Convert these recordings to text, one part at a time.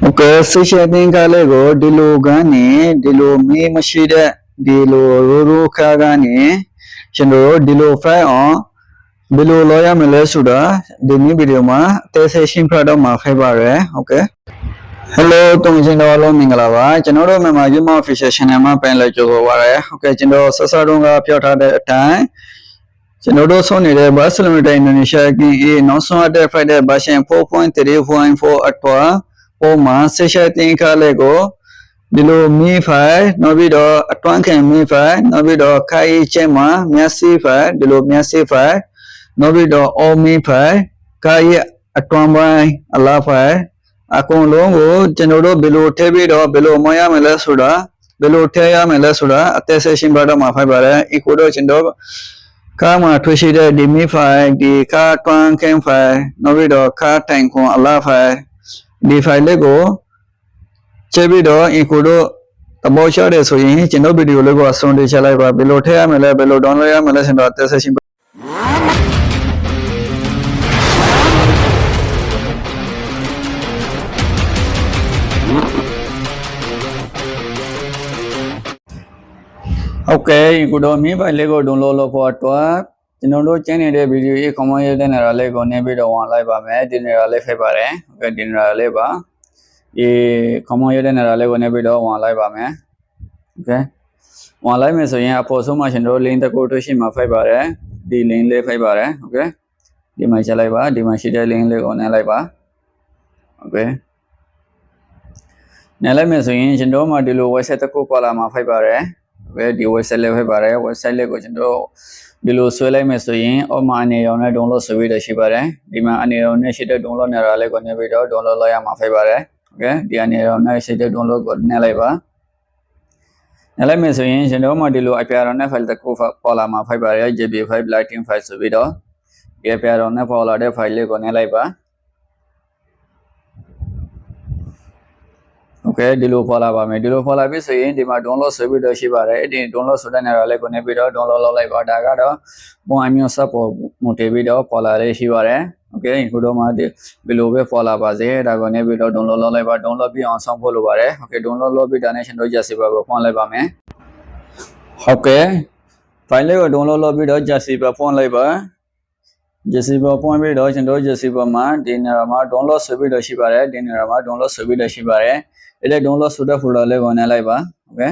โอเคဆေးရှယ်တင်ကလေးကိုဒီလိုကနေဒီလိုမေးမရှိတဲ့ဒီလိုရိုးရိုးခါကနေကျွန်တော်တို့ဒီလို file on ဘယ်လိုလောက်ရမလဲဆိုတာဒီနေ့ဗီဒီယိုမှာအသေးစိတ်ရှင်းပြတော့မှာဖြစ်ပါတယ်โอเค Hello တုံးချင်းတော်အားလုံးမင်္ဂလာပါကျွန်တော်တို့မြန်မာ Yuma Official Channel မှာပြန်လည်ကြိုဆိုပါရစေဟုတ်ကဲ့ကျွန်တော်ဆက်စတုံးကပြောထားတဲ့အတိုင်းကျွန်တော်တို့ဆုံးနေတဲ့ Bus Limited Indonesia KA နောက်ဆုံးအပ်တဲ့ Friday version 4.3.4အတွက် ပုံမှန်ဆက်ရှယ်တင်ခါလေးကိုဒီလိုမီဖိုင်နောက်ပြီးတော့အတွန်းခင်မီဖိုင်နောက်ပြီးတော့ခိုင်ချင်းမှာမျက်စိဖိုင်ဒီလိုမျက်စိဖိုင်နောက်ပြီးတော့အော်မီဖိုင်ခိုင်အတွန်းပိုင်းအလားဖိုင်အကုန်လုံးကိုကျွန်တော်တို့ဘယ်လိုထည့်ပြီးတော့ဘယ်လိုမရမယ်လဲဆိုတာဘယ်လိုထည့်ရမယ်လဲဆိုတာအသက်ဆက်ရှင်းပြတော့မှာဖိုင်ပါတယ် equal တော့ကျွန်တော်ကားမှာထွေးရှိတဲ့ဒီမီဖိုင်ဒီကားတွန်းခင်ဖိုင်နောက်ပြီးတော့ကားတိုင်ခွန်အလားဖိုင် ဒီ file လေးကိုချိန်ပြီးတော့ equal တော့သဘောကျတယ်ဆိုရင်ကျွန်တော်ဗီဒီယိုလေးကိုအဆုံးထိချလိုက်ပါဘယ်လိုထည့်ရမလဲဘယ်လို download ရမလဲဆိုတော့အသက်ဆက်ရှင်းပြဟုတ်ကဲ့ကိုတော့မြင်းပိုင်လေးကို download လုပ်ဖို့အတွက် ကျွန်တော်တို့ကျင်းနေတဲ့ဗီဒီယိုရေးကွန်မန်ရေးတဲ့နေရာလေးကိုနင်းပြီးတော့ဝင်လိုက်ပါမယ်ဒီနေရာလေးဖိတ်ပါတယ်ဟုတ်ကဲ့ဒီနေရာလေးပါအေးကွန်မန်ရေးတဲ့နေရာလေးကိုနင်းပြီးတော့ဝင်လိုက်ပါမယ်ဟုတ်ကဲ့ဝင်လိုက်မယ်ဆိုရင်အပေါ်ဆုံးမှာကျွန်တော်တို့ link တကူတွေ့ရှိမှာဖိတ်ပါတယ်ဒီ link လေးဖိတ်ပါတယ်ဟုတ်ကဲ့ဒီမှာချက်လိုက်ပါဒီမှာရှိတဲ့ link လေးကိုနင်းလိုက်ပါဟုတ်ကဲ့နင်းလိုက်မယ်ဆိုရင်ကျွန်တော်မှဒီလို website တကူပေါ်လာမှာဖိတ်ပါတယ် ပဲဒီ website လေးဖြစ်ပါတယ် website လေးကိုကျွန်တော်ဒီလိုဆွဲလိုက်မယ်ဆိုရင်အော်မှာအနေရောင်နဲ့ download ဆွဲပြီးတော့ရှိပါတယ်ဒီမှာအနေရောင်နဲ့ရှိတဲ့ download နေရာလေးကိုနေပြီးတော့ download လုပ်ရမှာဖြစ်ပါတယ်โอเคဒီအနေရောင်နဲ့ရှိတဲ့ download ကိုနေလိုက်ပါနေလိုက်မယ်ဆိုရင်ကျွန်တော်မှာဒီလိုအပြာရောင်နဲ့ file တစ်ခုပေါ်လာမှာဖြစ်ပါတယ် JPG file lighting file ဆိုပြီးတော့ဒီအပြာရောင်နဲ့ပေါ်လာတဲ့ file လေးကိုနေလိုက်ပါ โอเคဒီလိုပေါ်လာပါမယ်ဒီလိုပေါ်လာပြီဆိုရင်ဒီမှာ download ဆွဲပြီးတော့ရှိပါတယ်အဲ့ဒီ download ဆိုတဲ့နေရာလေးကိုနေပြီးတော့ download လုပ်လိုက်ပါဒါကတော့ပုံအမျိုးဆက်ပေါ်မူတည်ပြီးတော့ပေါ်လာလေးရှိပါတယ်โอเคခုတော့မှဒီဘယ်လိုပဲပေါ်လာပါစေဒါကိုနေပြီးတော့ download လုပ်လိုက်ပါ download ပြီးအောင်ဆောင်ဖို့လိုပါတယ်โอเค download လုပ်ပြီးတာနဲ့ရှင်တို့ကြစီပါကိုဖွင့်လိုက်ပါမယ်ဟုတ်ကဲ့ file လေးကို download လုပ်ပြီးတော့ကြစီပါဖွင့်လိုက်ပါဂျစီပေါ်ပွင့်ပြီးတော့ကျွန်တော်ဂျစီပေါ်မှာဒီနေရာမှာ download ဆွဲပြီးတော့ရှိပါတယ်ဒီနေရာမှာ download ဆွဲပြီးတော့ရှိပါတယ် အဲ့ဒါ download ဆိုတဲ့ folder လေးကိုနှိုက်လိုက်ပါโอเค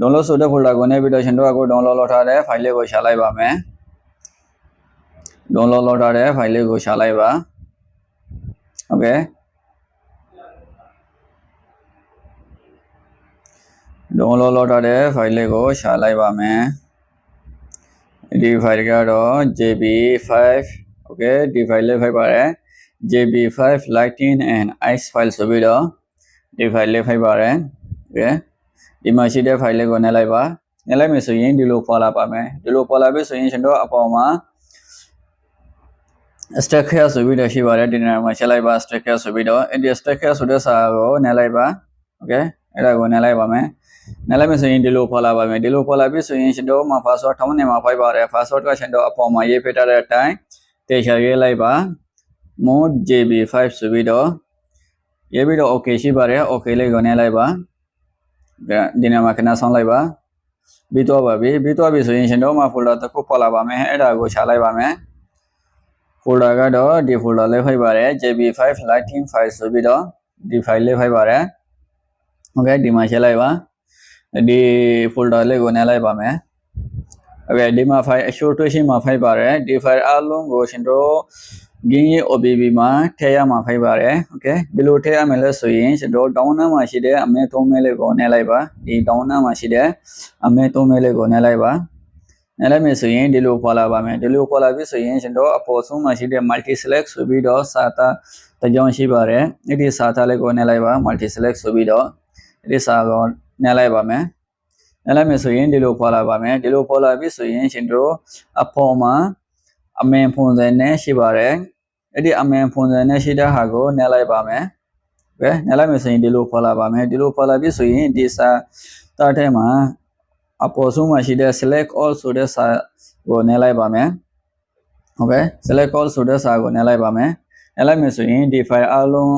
download ဆိုတဲ့ folder ကိုနှိုက်ပြီးတော့ကျွန်တော်ကကို download လုပ်ထားတဲ့ file လေးကိုရှာလိုက်ပါမယ် download လုပ်ထားတဲ့ file လေးကိုရှာလိုက်ပါโอเค download လုပ်ထားတဲ့ file လေးကိုရှာလိုက်ပါမယ်ဒီ file ကတော့ jb5 okay ဒီ file လေးဖိုက်ပါတယ် jb5 lighting and ice file ဆိုပြီးတော့ ဒီ file လေးဖိုက်ပါတယ် okay ဒီမှာရှိတဲ့ file လေးကိုနှိုက်လိုက်ပါနှိုက်လိုက်မယ်ဆိုရင်ဒီလိုပေါ်လာပါမယ်ဒီလိုပေါ်လာပြီဆိုရင်ကျွန်တော်အပေါ်မှာ stack here ဆိုပြီးတော့ရှိပါတယ်ဒီနေရာမှာချက်လိုက်ပါ stack here ဆိုပြီးတော့အဲ့ဒီ stack here ဆိုတဲ့စာကိုနှိုက်လိုက်ပါ okay အဲ့ဒါကိုနှိုက်လိုက်ပါမယ်နားလိုက်မယ်ဆိုရင်ဒီလိုပေါ်လာပါမယ်ဒီလိုပေါ်လာပြီဆိုရင်ရှင်တို့မှာ password ထောင်းနေမှာဖိုက်ပါတယ် password ကရှင်တို့အပေါ်မှာရေးပေးထားတဲ့အတိုင်းတေချာရေးလိုက်ပါ mode jb5 ဆိုပြီးတော့ ရေးပြီးတော့ okay ရှိပါတယ် okay လေးကိုနှိုက်လိုက်ပါဒီနေရာမှာခဏဆောင်းလိုက်ပါပြီးတော့ပါပြီပြီးတော့ပြီဆိုရင်ရှင်တို့မှာ folder တစ်ခုပေါ်လာပါမယ်အဲ့ဒါကိုရှာလိုက်ပါမယ် folder ကတော့ဒီ folder လေးဖိုက်ပါတယ် jb5 lighting file ဆိုပြီးတော့ဒီ file လေးဖိုက်ပါတယ် okay ဒီမှာရှင်းလိုက်ပါဒီ folder လေးကိုနှိုက်လိုက်ပါမယ်။ Okay ဒီမှာ file exportation မှာ file ပါတယ်ဒီ file အလုံးကိုရှင်တို့ game OBB မှာထည့်ရမှာ file ပါတယ်။ Okay ဘယ်လိုထည့်ရမလဲဆိုရင်ရှင်တို့ download မှာရှိတဲ့အမဲသုံးမဲလေးကိုနှိုက်လိုက်ပါဒီ download မှာရှိတဲ့အမဲသုံးမဲလေးကိုနှိုက်လိုက်ပါနှိုက်လိုက်မယ်ဆိုရင်ဒီလိုပေါ်လာပါမယ်ဒီလိုပေါ်လာပြီဆိုရင်ရှင်တို့အပေါ်ဆုံးမှာရှိတဲ့ multi select ဆိုပြီးတော့စာသားတစ်ကြောင်းရှိပါတယ်အဲ့ဒီစာသားလေးကိုနှိုက်လိုက်ပါ multi select ဆိုပြီးတော့အဲ့ဒီစာကိုနှိုက်လိုက်ပါမယ်နှိုက်လိုက်မယ်ဆိုရင်ဒီလိုပေါ်လာပါမယ်ဒီလိုပေါ်လာပြီဆိုရင်ရှင်တို့အပေါ်မှာ အမင်ဖွန်စံနဲ့ရှိပါတယ်အဲ့ဒီအမင်ဖွန်စံနဲ့ရှိတဲ့ဟာကိုနှိုက်လိုက်ပါမယ်ပဲနှိုက်လိုက်မယ်ဆိုရင်ဒီလိုပေါ်လာပါမယ်ဒီလိုပေါ်လာပြီဆိုရင်ဒီစာတာထဲမှာအပေါ်ဆုံးမှာရှိတဲ့ select all ဆိုတဲ့စာကိုနှိုက်လိုက်ပါမယ်ဟုတ်ကဲ့ select all ဆိုတဲ့စာကိုနှိုက်လိုက်ပါမယ်နှိုက်လိုက်မယ်ဆိုရင်ဒီ file အလုံး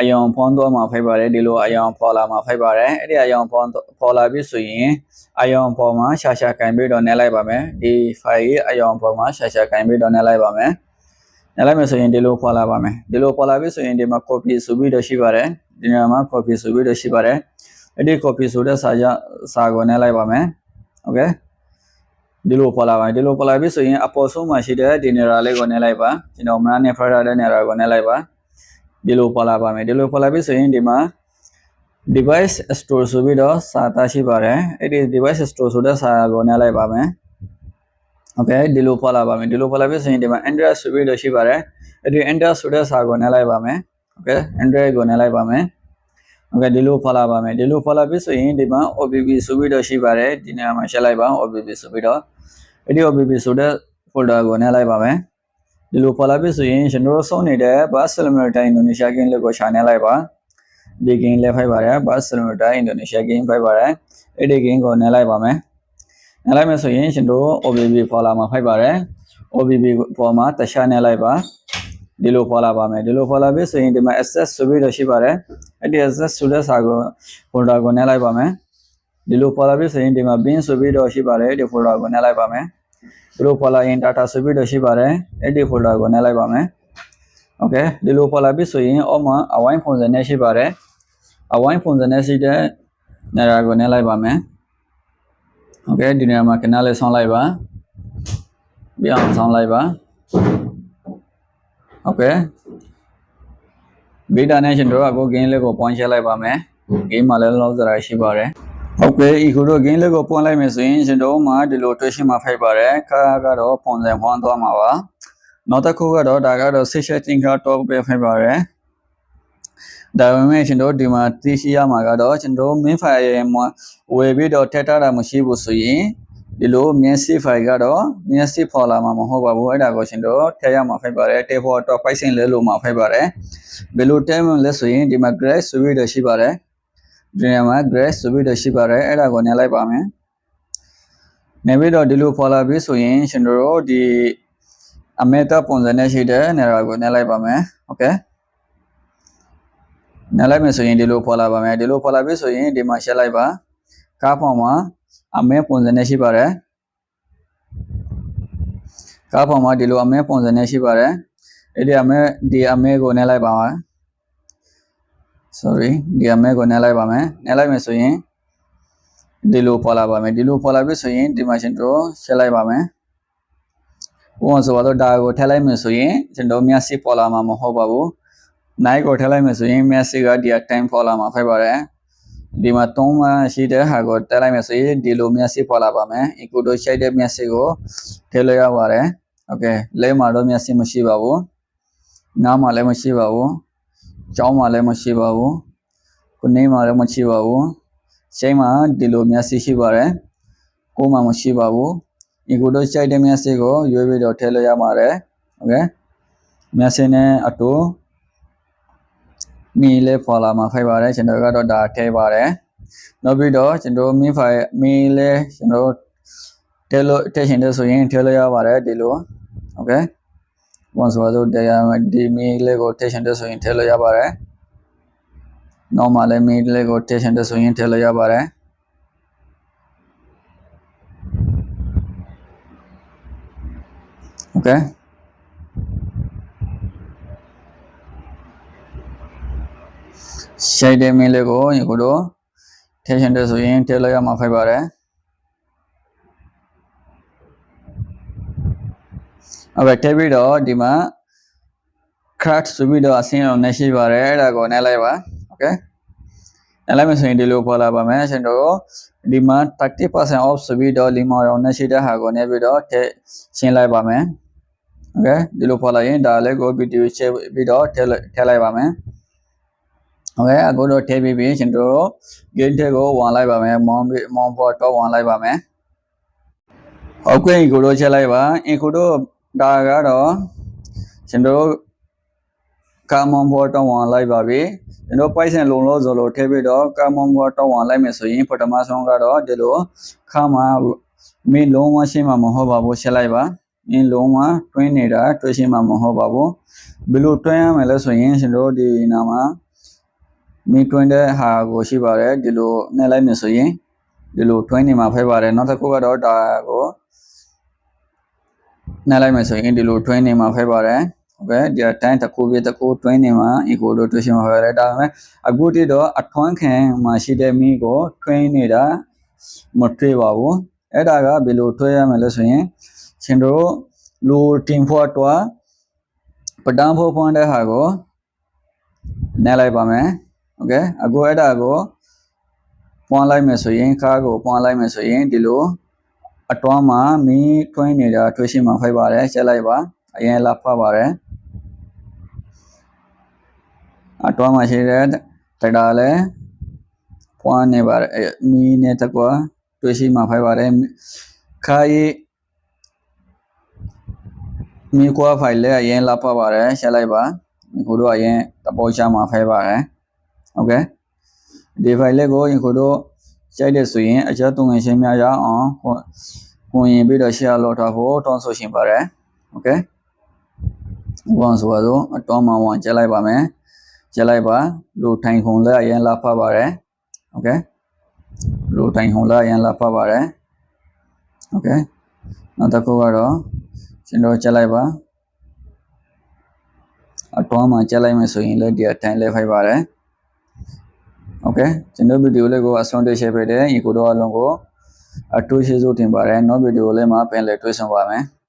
အယောင်ဖောင်းသွားမှာဖိတ်ပါတယ်ဒီလိုအယောင်ပေါ်လာမှာဖိတ်ပါတယ်အဲ့ဒီအယောင်ဖောင်းပေါ်လာပြီဆိုရင် အယောင်ပေါ်မှာရှာရှာကင်ပြီးတော့နဲလိုက်ပါမယ်ဒီ file ကြီးအယောင်ပေါ်မှာရှာရှာကင်ပြီးတော့နဲလိုက်ပါမယ်နဲလိုက်မယ်ဆိုရင်ဒီလိုပေါ်လာပါမယ်ဒီလိုပေါ်လာပြီဆိုရင်ဒီမှာ copy ဆိုပြီးတော့ရှိပါတယ်ဒီနေရာမှာ copy ဆိုပြီးတော့ရှိပါတယ်အဲ့ဒီ copy ဆိုတဲ့စာရစာကိုနဲလိုက်ပါမယ်โอเคဒီလိုပေါ်လာပါဒီလိုပေါ်လာပြီဆိုရင်အပေါ်ဆုံးမှာရှိတဲ့ဒီနေရာလေးကိုနဲလိုက်ပါကျွန်တော်မနာနဲ့ file တဲ့နေရာကိုနဲလိုက်ပါဒီလိုပေါ်လာပါမယ်ဒီလိုပေါ်လာပြီဆိုရင်ဒီမှာ device store ဆိုပြီးတော့စာသားရှိပါတယ်အဲ့ဒီ device store ဆိုတဲ့စာကိုနှိုက်လိုက်ပါမယ် okay ဒီလိုပေါ်လာပါမယ်ဒီလိုပေါ်လာပြီဆိုရင်ဒီမှာ android ဆိုပြီးတော့ရှိပါတယ်အဲ့ဒီ android ဆိုတဲ့စာကိုနှိုက်လိုက်ပါမယ် okay android ကိုနှိုက်လိုက်ပါမယ် okay ဒီလိုပေါ်လာပါမယ်ဒီလိုပေါ်လာပြီဆိုရင်ဒီမှာ obb ဆိုပြီးတော့ရှိပါတယ်ဒီနေရာမှာရှင်းလိုက်ပါ obb ဆိုပြီးတော့အဲ့ဒီ obb ဆိုတဲ့ folder ကိုနှိုက်လိုက်ပါမယ်ဒီလိုပေါ်လာပြီဆိုရင်ကျွန်တော်တို့ဆုံးနေတဲ့ bus kilometer တိုင်း Indonesia game လေးကိုရှာနေလိုက်ပါ ဒီဂိမ်းလဲဖိုက်ပါတယ်ဘာစလိုနာတိုင်းအင်ဒိုနီးရှားဂိမ်းဖိုက်ပါတယ်အဲ့ဒီဂိမ်းကိုနည်းလိုက်ပါမယ်နည်းလိုက်မယ်ဆိုရင်ရှင်တို့ OBB ပေါ်လာမှာဖိုက်ပါတယ် OBB ပေါ်မှာတခြားနည်းလိုက်ပါဒီလိုဖော်လာပါမယ်ဒီလိုဖော်လာပြီဆိုရင်ဒီမှာ access ဆိုပြီးတော့ရှိပါတယ်အဲ့ဒီ access ဆိုတဲ့စာကို folder ကိုနှဲလိုက်ပါမယ်ဒီလိုဖော်လာပြီဆိုရင်ဒီမှာ bin ဆိုပြီးတော့ရှိပါတယ်ဒီ folder ကိုနှဲလိုက်ပါမယ်ဒီလိုဖော်လာရင် data ဆိုပြီးတော့ရှိပါတယ်အဲ့ဒီ folder ကိုနှဲလိုက်ပါမယ် okay ဒီလိုဖော်လာပြီဆိုရင်အောက်မှာအဝိုင်းပုံစံနဲ့ရှိပါတယ် အဝိုင်းပုံစံနဲ့ရှိတဲ့နေရာကိုနှိုက်လိုက်ပါမယ်โอเคဒီနေရာမှာကနလေးဆောင်းလိုက်ပါပြအောင်ဆောင်းလိုက်ပါโอเคဘီတာနဲ့ရှင်တို့ကကို game လေးကိုပွန်ရှင်းလိုက်ပါမယ် game မှာလည်းလောက်စရာရှိပါတယ်ဟုတ်ကဲ့ဤခုတို့ game လေးကိုပွန်လိုက်မယ်ဆိုရင်ရှင်တို့မှာဒီလိုတွေ့ရှိမှာဖိုက်ပါတယ်ခါကတော့ပုံစံပွန်သွားမှာပါနောက်တစ်ခုကတော့ဒါကတော့ setting က top ပဲဖိုက်ပါတယ် ဒါပေမဲ့ကျွန်တော်ဒီမှာသိရှိရမှာကတော့ကျွန်တော် main file ရဲ့မှာဝယ်ပြီးတော့ထည့်ထားတာမရှိဘူးဆိုရင်ဒီလိုမျက်စိ file ကတော့မျက်စိပေါ်လာမှာမဟုတ်ပါဘူးအဲ့ဒါကိုကျွန်တော်ထည့်ရမှာဖိုက်ပါတယ်တေဖို့တော့ Python လဲလို့မှာဖိုက်ပါတယ်ဘယ်လိုတဲမလဲဆိုရင်ဒီမှာ grade ဆိုပြီးတော့ရှိပါတယ်ဒီနေရာမှာ grade ဆိုပြီးတော့ရှိပါတယ်အဲ့ဒါကိုနှိုက်လိုက်ပါမယ်နေပြီးတော့ဒီလိုပေါ်လာပြီဆိုရင်ကျွန်တော်တို့ဒီအမေတာပုံစံနဲ့ရှိတဲ့နေရာကိုနှိုက်လိုက်ပါမယ်โอเค နှိုက်လိုက်မယ်ဆိုရင်ဒီလိုပေါ်လာပါမယ်ဒီလိုပေါ်လာပြီဆိုရင်ဒီမှာရှင်းလိုက်ပါကားဖောင်မှာအမဲပုံစံနဲ့ရှိပါတယ်ကားဖောင်မှာဒီလိုအမဲပုံစံနဲ့ရှိပါတယ်အဲ့ဒီအမဲဒီအမဲကိုနှိုက်လိုက်ပါမယ် sorry ဒီအမဲကိုနှိုက်လိုက်ပါမယ်နှိုက်လိုက်မယ်ဆိုရင်ဒီလိုပေါ်လာပါမယ်ဒီလိုပေါ်လာပြီဆိုရင်ဒီမှာရှင်တို့ရှင်းလိုက်ပါမယ်ဥပမာဆိုတော့ဒါကိုထည့်လိုက်မယ်ဆိုရင်ကျွန်တော်မျက်စိပေါ်လာမှာမဟုတ်ပါဘူး 9ကိုထည့်လိုက်မယ်ဆိုရင် message ကဒီက time for လာမှာဖိုက်ပါတယ်ဒီမှာ3မှာရှိတဲ့ဟာကိုတက်လိုက်မယ်ဆိုရင်ဒီလို message ပေါ်လာပါမယ် equal to ရှိတဲ့ message ကိုထည့်လို့ရပါတယ် okay လဲမှာတော့ message မရှိပါဘူးနားမှာလည်းမရှိပါဘူးကြောင်းမှာလည်းမရှိပါဘူးကိုနေမှာလည်းမရှိပါဘူးချိန်မှာဒီလို message ရှိပါတယ်ကိုမှာမရှိပါဘူး equal to ရှိတဲ့ message ကိုရွေးပြီးတော့ထည့်လို့ရပါတယ် okay message နဲ့အတူ min လဲ folder မှာဖိုက်ပါတယ်ကျွန်တော်ကတော့ဒါထည့်ပါတယ်နောက်ပြီးတော့ကျွန်တော် min file min လဲကျွန်တော်တဲလို့တက်ရှင်တဲ့ဆိုရင်ထည့်လို့ရပါတယ်ဒီလို okay ဝန်ဆိုတော့တရားဒီမီလေးကို tension တက်ဆိုရင်ထည့်လို့ရပါတယ်။ normal လေးမီလေးကို tension တက်ဆိုရင်ထည့်လို့ရပါတယ်။ okay ရှိုက်တဲ့မင်းလေးကိုညီကိုတို့ထည့်ရှင်တဲ့ဆိုရင်ထည့်လိုက်ရမှာဖိုက်ပါတယ်အဲ့ပဲထည့်ပြီးတော့ဒီမှာ craft ဆိုပြီးတော့အစင်းအောင်နဲ့ရှိပါတယ်အဲ့ဒါကိုနဲ့လိုက်ပါโอเคနဲ့လိုက်မယ်ဆိုရင်ဒီလိုပေါ်လာပါမယ်ရှင်တို့ဒီမှာ30% off ဆိုပြီးတော့လီမောင်အောင်နဲ့ရှိတဲ့ဟာကိုနဲ့ပြီးတော့ထည့်ရှင်းလိုက်ပါမယ်โอเคဒီလိုပေါ်လာရင်ဒါလည်းကိုဗီဒီယိုရှင်းပြီးတော့ထည့်ထည့်လိုက်ပါမယ် ဟုတ်ကဲ့အခုတော့ထည့်ပြီးပြီးရှင်တို့ gain ထဲကိုဝင်လိုက်ပါမယ် mount mount board တော့ဝင်လိုက်ပါမယ်ဟုတ်ကဲ့ကိုတို့ချက်လိုက်ပါအင်ကိုတို့ဒါကတော့ရှင်တို့ကာမွန်ဘောတောင်းဝင်လိုက်ပါပြီကျွန်တော်ပိုက်ဆန်လုံလို့ဆိုလို့ထည့်ပြီးတော့ကာမွန်ဘောတောင်းဝင်လိုက်မယ်ဆိုရင်ပထမဆုံးကတော့ဒီလိုခါမှာမင်းလုံးဝရှင်းမှာမဟုတ်ပါဘူးရှင်းလိုက်ပါမင်းလုံးဝတွင်းနေတာတွင်းရှင်းမှာမဟုတ်ပါဘူးဘယ်လိုတွင်းရမလဲဆိုရင်ကျွန်တော်ဒီနာမှာ မီတွင်းတဲ့ဟာကိုရှိပါတယ်ဒီလိုနဲ့လိုက်မယ်ဆိုရင်ဒီလိုတွင်းနေမှာဖိပါတယ်နောက်တစ်ခုကတော့ဒါကိုနဲ့လိုက်မယ်ဆိုရင်ဒီလိုတွင်းနေမှာဖိပါတယ်ဟုတ်ကဲ့ဒီအတိုင်းတစ်ခုပြတစ်ခုတွင်းနေမှာ equal to တွေ့ရှိမှာဖိပါတယ်ဒါပေမဲ့အခုတိတော့အထွန်းခံမှာရှိတဲ့မီကိုတွင်းနေတာမတွေ့ပါဘူးအဲ့ဒါကဘယ်လိုတွေ့ရမလဲဆိုရင်ရှင်တို့လူတင်ဖို့အတွက်ပဒံဖို့ဖွင့်တဲ့ဟာကိုနဲ့လိုက်ပါမယ် โอเคအခုအဲ့ဒါကိုပွားလိုက်မယ်ဆိုရင်ခါကိုပွားလိုက်မယ်ဆိုရင်ဒီလိုအတွမ်းမှာမီးထွင်းနေတာထွေးရှိမှဖိုက်ပါတယ်ချက်လိုက်ပါအရင်လာဖတ်ပါတယ်အတွမ်းမှာရှိတဲ့တဒါလဲပွားနေပါတယ်မီးနဲ့တကွာထွေးရှိမှဖိုက်ပါတယ်ခါရီမီကွာဖိုင်လဲအရင်လာဖတ်ပါတယ်ချက်လိုက်ပါခုတို့အရင်တပေါ်ချမှာဖိုက်ပါတယ် โอเคဒီဖိုင်လေးကိုရင်ခုတို့ကြိုက်တဲ့ဆိုရင်အချက်သုံးငယ်ရှင်းများရအောင်ဝင်ရင်ပြီးတော့ share လုပ်ထားဖို့တောင်းဆိုရှင်ပါတယ်โอเคဝန်ဆိုတော့အတော်မှဝန်ကျလိုက်ပါမယ်ကျလိုက်ပါလူထိုင်ခုံလည်းအရင်လာဖတ်ပါတယ်โอเคလူထိုင်ခုံလည်းအရင်လာဖတ်ပါတယ်โอเคနောက်တစ်ခုကတော့ကျွန်တော်ကျလိုက်ပါအတော်မှကျလိုက်မယ်ဆိုရင်လည်းဒီအတိုင်းလဲဖိုက်ပါတယ် โอเคကျွန်တော်ဗီဒီယိုလေးကိုအဆုံးထိ share ပေးတယ်ညီကိုတို့အလုံးကိုအထူးရှိစို့တင်ပါတယ်နောက်ဗီဒီယိုလေးမှာပြန်လည်တွေ့ဆုံပါမယ်